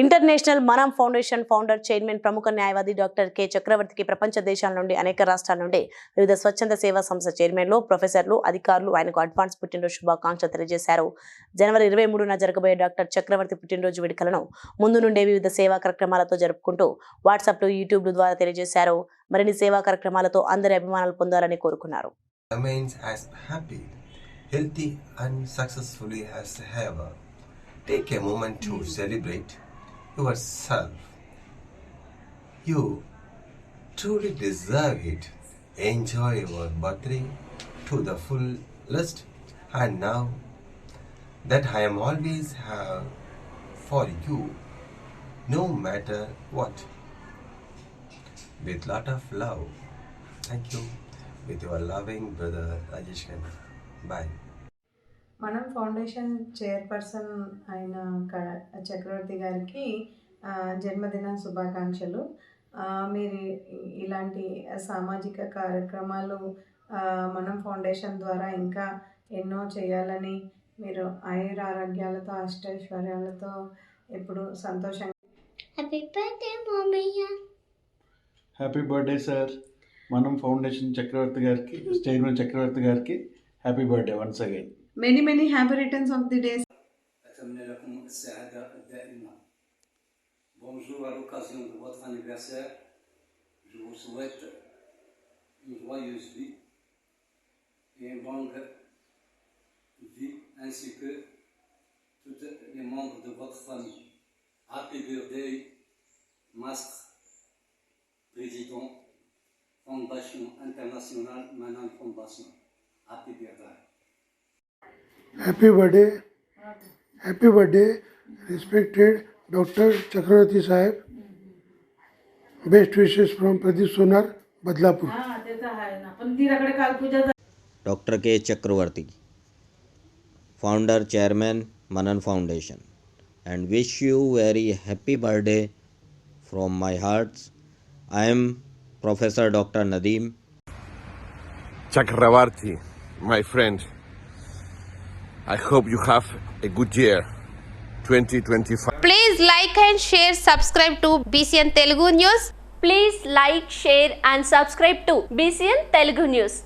International Manam foundation founder chairman ప్రముఖ న్యాయవాది doctor K. చక్రవర్తికి ప్రపంచ దేశాల నుండి అనేక రాష్ట్రాల నుండి వివిధ స్వచ్ఛంద సేవా సంస్థ చైర్మన్లు ప్రొఫెసర్లు అధికారులు ఆయనకు అడ్వాన్స్ పుట్టినరోజు శుభాకాంక్షలు తెలియజేశారు. జనవరి ఇరవై మూడున జరగబోయే డాక్టర్ చక్రవర్తి పుట్టినరోజు వేడుకలను ముందు నుండే వివిధ సేవా కార్యక్రమాలతో జరుపుకుంటూ వాట్సాప్లు యూట్యూబ్ల ద్వారా తెలియజేశారు. మరిన్ని సేవా కార్యక్రమాలతో అందరి అభిమానాలు పొందాలని కోరుకున్నారు. Remains as happy, healthy, and successfully as ever. Take a moment to celebrate yourself. You truly deserve it. Enjoy your birthday to the fullest, and now that I am always have for you, no matter what. With lot of love. Thank you. With your loving brother Rajesh Khanna. Bye. మనం foundation chairperson అయిన క- చక్రవర్తి గారికి జన్మదిన శుభాకాంక్షలు. మీరు ఇలాంటి సామాజిక కార్యక్రమాలు మనం ఫౌండేషన్ ద్వారా ఇంకా ఎన్నో చేయాలని మీరు ఆయుర ఆరోగ్యాలతో అష్టైశ్వర్యాలతో ఎప్పుడు సంతోషంగా హ్యాపీ బర్త్డే మామయ్య. హ్యాపీ బర్త్డే సార్ మనం ఫౌండేషన్ చక్రవర్తి గారికి చైర్మన్ చక్రవర్తి గారికి happy birthday once again many many happy returns of the days أتمنى لكم السعادة الدائمة. Bonjour à l'occasion de votre anniversaire. Je vous souhaite une joyeuse vie et une longue vie ainsi que tous les membres de votre famille. Happy birthday, Mastre, Président, Fondation Internationale Manan Fondation. Happy birthday. Happy birthday, Happy birthday respected doctor Chakravarthy Saheb. Best wishes from Pradeep Sonar Badlapur doctor K Chakravarthy founder chairman Manan foundation and wish you very happy birthday from my hearts I am professor doctor Nadeem Chakravarthy my friend I hope you have a good year 2025. Please like and share, subscribe to BCN Telugu News. Please like, share and subscribe to BCN Telugu News.